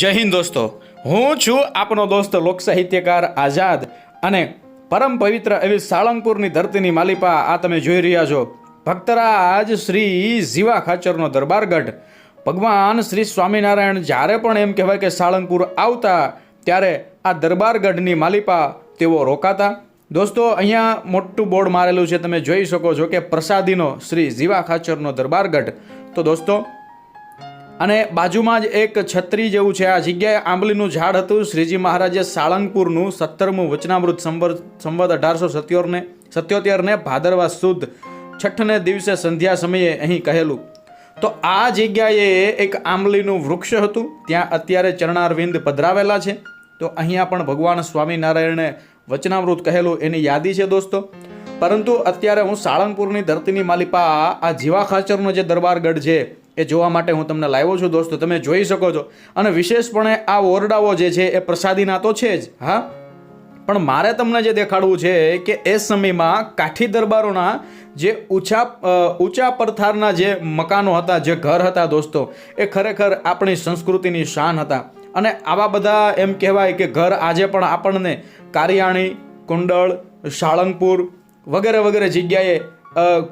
જય હિન્દ દોસ્તો. હું છું આપનો દોસ્ત લોક સાહિત્યકાર આઝાદ અને પરમ પવિત્ર એવી સાળંગપુરની ધરતીની માલિપા આ તમે જોઈ રહ્યા છો. ભક્તરાજ શ્રી જીવા ખાચરનો દરબારગઢ ભગવાન શ્રી સ્વામિનારાયણ જ્યારે પણ એમ કહેવાય કે સાળંગપુર આવતા ત્યારે આ દરબારગઢની માલિપા તેઓ રોકાતા. દોસ્તો, અહીંયા મોટું બોર્ડ મારેલું છે, તમે જોઈ શકો છો કે પ્રસાદીનો શ્રી જીવા ખાચરનો દરબારગઢ તો દોસ્તો અને બાજુમાં જ એક છત્રી જેવું છે. આ જગ્યાએ આંબલીનું ઝાડ હતું. શ્રીજી મહારાજે સાળંગપુરનું સત્તરમું વચનામૃત સંવત સંવત અઢારસો સત્યોરને, સત્યોતેરને ભાદરવા સુદ. છઠ્ઠને દિવસે સંધ્યા સમયે અહીં કહેલું. તો આ જગ્યાએ એક આંબલીનું વૃક્ષ હતું. ત્યાં અત્યારે ચરણારવિંદ પધરાવેલા છે. તો અહીંયા પણ ભગવાન સ્વામિનારાયણે વચનામૃત કહેલું એની યાદી છે દોસ્તો. પરંતુ અત્યારે હું સાળંગપુરની ધરતીની માલિપા આ જીવા ખાચરનો જે દરબારગઢ છે એ જોવા માટે હું તમને લાવ્યો છું દોસ્તો, તમે જોઈ શકો છો. અને વિશેષપણે આ ઓરડાઓ જે છે, એ પ્રસાદીના તો છે જ, હા? પણ મારે તમને જે દેખાડવું છે, કે એ સમયમાં કાઠી દરબારોના જે ઊંચા ઊંચા પરથારના જે મકાનો હતા, જે ઘર હતા દોસ્તો, એ ખરેખર આપણી સંસ્કૃતિની શાન હતા. અને આવા બધા એમ કહેવાય કે ઘર આજે પણ આપણને કારિયાણી, કુંડળ, સાળંગપુર વગેરે વગેરે જગ્યાએ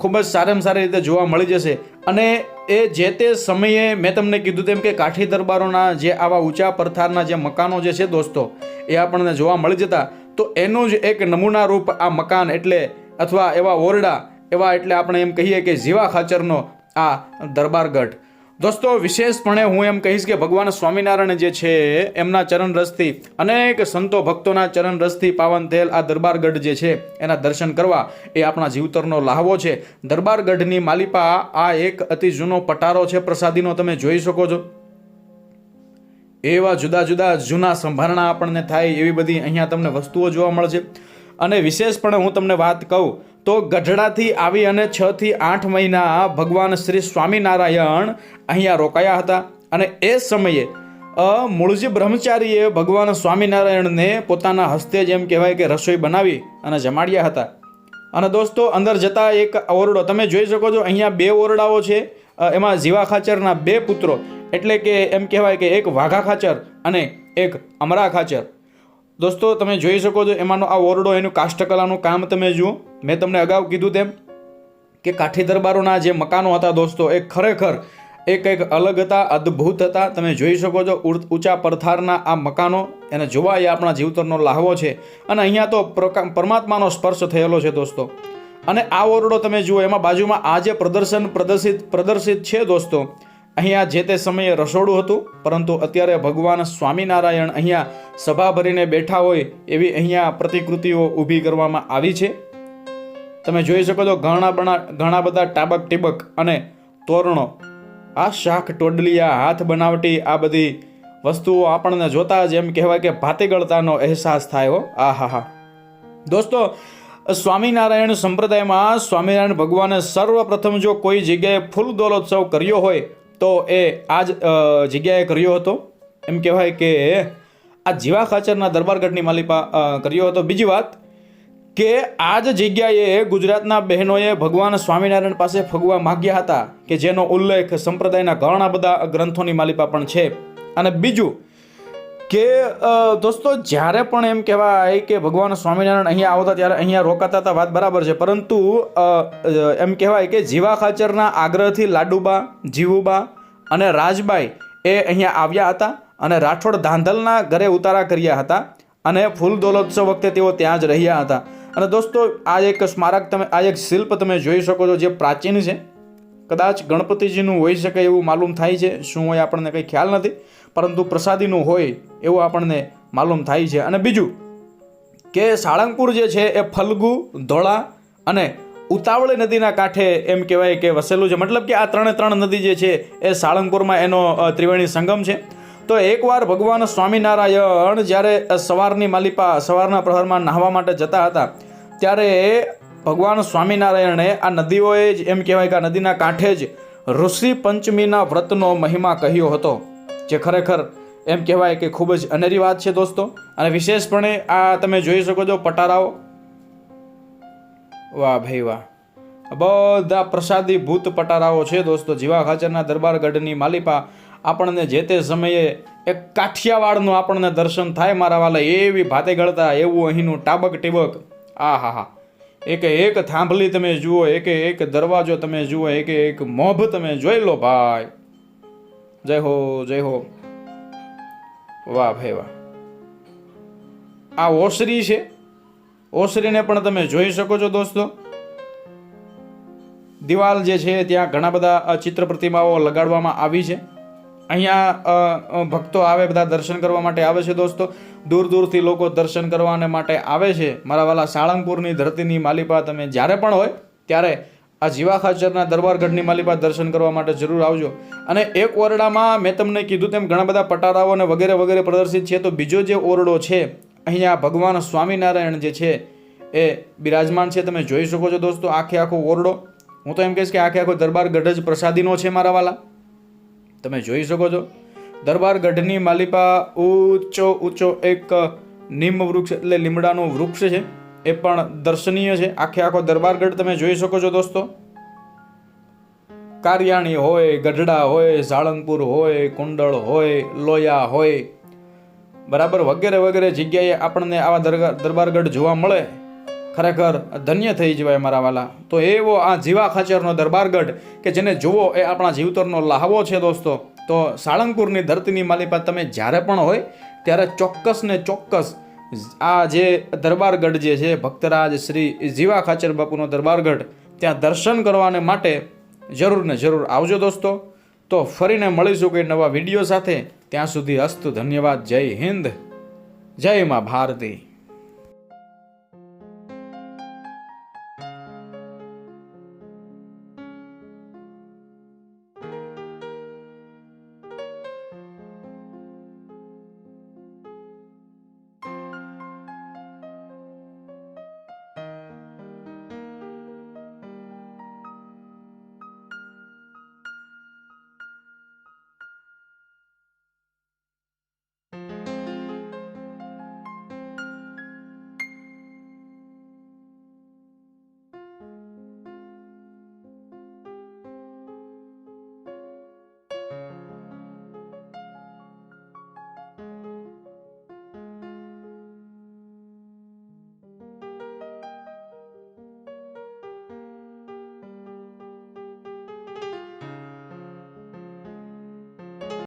ખૂબ જ સારામાં સારી રીતે જોવા મળી જશે. અને એ જે તે સમયે મેં તમને કીધું તેમ કે કાઠી દરબારોના જે આવા ઊંચા પરથારના જે મકાનો જે છે દોસ્તો, એ આપણને જોવા મળી જતા. તો એનું જ એક નમૂના રૂપ આ મકાન એટલે અથવા એવા ઓરડા, એવા એટલે આપણે એમ કહીએ કે જીવા ખાચરનો આ દરબારગઢ. દોસ્તો, વિશેષપણે હું એમ કહીશ કે ભગવાન સ્વામિનારાયણ જે છે, એમના ચરણ રસથી, અનેક સંતો ભક્તોના ચરણ રસથી પાવન થયેલ આ દરબારગઢ જે છે, એના દર્શન કરવા એ આપણા જીવતરનો લહાવો છે. દરબારગઢની માલિપા આ એક અતિ જૂનો પટારો છે, પ્રસાદીનો તમે જોઈ શકો છો. એવા જુદા જુદા જૂના સંભારણા આપણને થાય એવી બધી અહીંયા તમને વસ્તુઓ જોવા મળશે અને વિશેષપણે હું તમને વાત કહું તો ગઢડાથી આવી અને છ થી આઠ મહિના ભગવાન શ્રી સ્વામિનારાયણ અહીંયા રોકાયા હતા. અને એ સમયે મૂળજી બ્રહ્મચારીએ ભગવાન સ્વામિનારાયણને પોતાના હસ્તે જ એમ કહેવાય કે રસોઈ બનાવી અને જમાડ્યા હતા. અને દોસ્તો, અંદર જતા એક ઓરડો તમે જોઈ શકો છો, અહીંયા બે ઓરડાઓ છે એમાં જીવા ખાચરના બે પુત્રો, એટલે કે એમ કહેવાય કે એક વાઘા ખાચર અને એક અમરા ખાચર. દોસ્તો, તમે જોઈ શકો છો એમાંનો આ ઓરડો એનું કાષ્ઠકલાનું કામ તમે જુઓ. મેં તમને અગાઉ કીધું તેમ કે કાઠી દરબારોના જે મકાનો હતા દોસ્તો, એ ખરેખર એ કંઈક અલગ હતા, અદ્ભુત હતા. તમે જોઈ શકો છો ઊંચા પરથારના આ મકાનો, એને જોવા એ આપણા જીવતરનો લાહવો છે. અને અહીંયા તો પરમાત્માનો સ્પર્શ થયેલો છે દોસ્તો. અને આ ઓરડો તમે જુઓ, એમાં બાજુમાં આ જે પ્રદર્શન પ્રદર્શિત પ્રદર્શિત છે દોસ્તો અહીંયા જે તે સમયે રસોડું હતું, પરંતુ અત્યારે ભગવાન સ્વામિનારાયણ અહીંયા સભા ભરીને બેઠા હોય એવી અહીંયા પ્રતિકૃતિઓ ઊભી કરવામાં આવી છે. તમે જોઈ શકો છો ઘણા બણા, ઘણા બધા ટાબક ટીબક અને તોરણો. આ શાખ ટોડલિયા, હાથ બનાવટી, આ બધી વસ્તુઓ આપણને જોતા જ એમ કહેવાય કે ભાતીગળતાનો અહેસાસ થાય હો. આ હા હા દોસ્તો, સ્વામિનારાયણ સંપ્રદાયમાં સ્વામિનારાયણ ભગવાને સર્વપ્રથમ જો કોઈ જગ્યાએ ફૂલ દોલોત્સવ કર્યો હોય તો એ આ જ જગ્યાએ કર્યો હતો. એમ કહેવાય કે આ જીવા ખાચરના દરબારગઢની માલિપા કર્યો હતો. બીજી વાત કે આ જ જગ્યાએ ગુજરાતના બહેનોએ ભગવાન સ્વામિનારાયણ પાસે ફગવા માગ્યા હતા કે જેનો ઉલ્લેખ સંપ્રદાયના ઘણા બધા ગ્રંથોની માલિપા પણ છે. અને બીજું કે દોસ્તો, જ્યારે પણ એમ કહેવાય કે ભગવાન સ્વામિનારાયણ અહીંયા આવતા ત્યારે અહીંયા રોકાતા હતા, વાત બરાબર છે. પરંતુ એમ કહેવાય કે જીવા ખાચરના આગ્રહથી લાડુબા, જીવુબા અને રાજબાઈ એ અહીંયા આવ્યા હતા અને રાઠોડ ધાંધલના ઘરે ઉતારા કર્યા હતા અને ફૂલ દોલોત્સવ વખતે તેઓ ત્યાં જ રહ્યા હતા. અને દોસ્તો, આ એક સ્મારક તમે, આ એક શિલ્પ તમે જોઈ શકો છો જે પ્રાચીન છે. કદાચ ગણપતિજીનું હોઈ શકે એવું માલુમ થાય છે, શું હોય આપણને કંઈ ખ્યાલ નથી. પરંતુ પ્રસાદીનું હોય એવું આપણને માલુમ થાય છે. અને બીજું કે સાળંગપુર જે છે એ ફલ્ગુ, ધોળા અને ઉતાવળી નદીના કાંઠે એમ કહેવાય કે વસેલું છે. મતલબ કે આ ત્રણે ત્રણ નદી જે છે એ સાળંગપુરમાં એનો ત્રિવેણી સંગમ છે. તો એકવાર ભગવાન સ્વામિનારાયણ જ્યારે સવારની માલિપા, સવારના પ્રહરમાં નાહવા માટે જતા હતા, ત્યારે ભગવાન સ્વામિનારાયણે આ નદીઓએ જ એમ કહેવાય કે આ નદીના કાંઠે જ ઋષિ પંચમીના વ્રતનો મહિમા કહ્યો હતો. જે ખરેખર એમ કહેવાય કે ખૂબ જ અનેરી વાત છે દોસ્તો. અને વિશેષપણે આ તમે જોઈ શકો છો પટારાઓ. વાહ ભાઈ વાહ. બધા પ્રસાદી ભૂત પટારાઓ છે દોસ્તો. જીવા ખાચરના દરબારગઢની માલિપા આપણને જે તે સમયે એક કાઠિયાવાડનું આપણને દર્શન થાય મારા વાલા એવી ભાતે ગળતા, એવું અહીંનું ટાબક ટીબક. આ હા હા. એક એક થાંભલી તમે જુઓ, એકે એક દરવાજો તમે જુઓ, એકે એક મોભ તમે જોઈ લો ભાઈ. જય હો જય હો. વાહ, ભાઈ વાહ. આ ઓસરી છે. ઓસરીને પણ તમે જોઈ શકો છો દોસ્તો. દિવાલ જે છે, ત્યાં ઘણા બધા ચિત્ર પ્રતિમાઓ લગાડવામાં આવી છે. અહીંયા ભક્તો આવે, બધા દર્શન કરવા માટે આવે છે દોસ્તો. દૂર દૂરથી લોકો દર્શન કરવાને માટે આવે છે. મારા વાલા સાળંગપુરની ધરતીની માલિપા તમે જ્યારે પણ હોય, ત્યારે આ જીવા ખાચરના દરબારગઢની માલિપા દર્શન કરવા માટે જરૂર આવજો. અને એક ઓરડામાં મેં તમને કીધું તેમ ઘણા બધા પટારાઓ અને વગેરે વગેરે પ્રદર્શિત છે. તો બીજો જે ઓરડો છે, અહીંયા ભગવાન સ્વામિનારાયણ જે છે, એ બિરાજમાન છે. તમે જોઈ શકો છો દોસ્તો આખે આખો ઓરડો. હું તો એમ કહીશ કે આખે આખો દરબારગઢ જ પ્રસાદીનો છે મારા વાલા. તમે જોઈ શકો છો. દરબારગઢની માલિપા ઊંચો ઊંચો એક નિમ વૃક્ષ એટલે લીમડાનું વૃક્ષ છે. એ પણ દર્શનીય છે. આખે આખો દરબારગઢ તમે જોઈ શકો છો દોસ્તો. કારિયાણી હોય, ગઢડા હોય સાળંગપુર હોય, કુંડળ હોય, લોયા હોય. બરાબર વગેરે વગેરે જગ્યાએ આપણને આવા દરબારગઢ જોવા મળે. ખરેખર ધન્ય થઈ જવાય મારા વાલા. તો એવો આ જીવા ખાચરનો દરબારગઢ કે જેને જુઓ એ આપણા જીવતરનો લાહવો છે દોસ્તો. તો સાળંગપુરની ધરતીની માલિપા તમે જ્યારે પણ હોય, ત્યારે ચોક્કસ ને ચોક્કસ આ જે દરબારગઢ જે છે, ભક્તરાજ શ્રી જીવા ખાચર બાપુનો દરબારગઢ, ત્યાં દર્શન કરવાને માટે જરૂર ને જરૂર આવજો દોસ્તો. તો ફરીને મળીશું કોઈ નવા વીડિયો સાથે. ત્યાં સુધી અસ્તુ ધન્યવાદ. જય હિન્દ. જય મા ભારતી.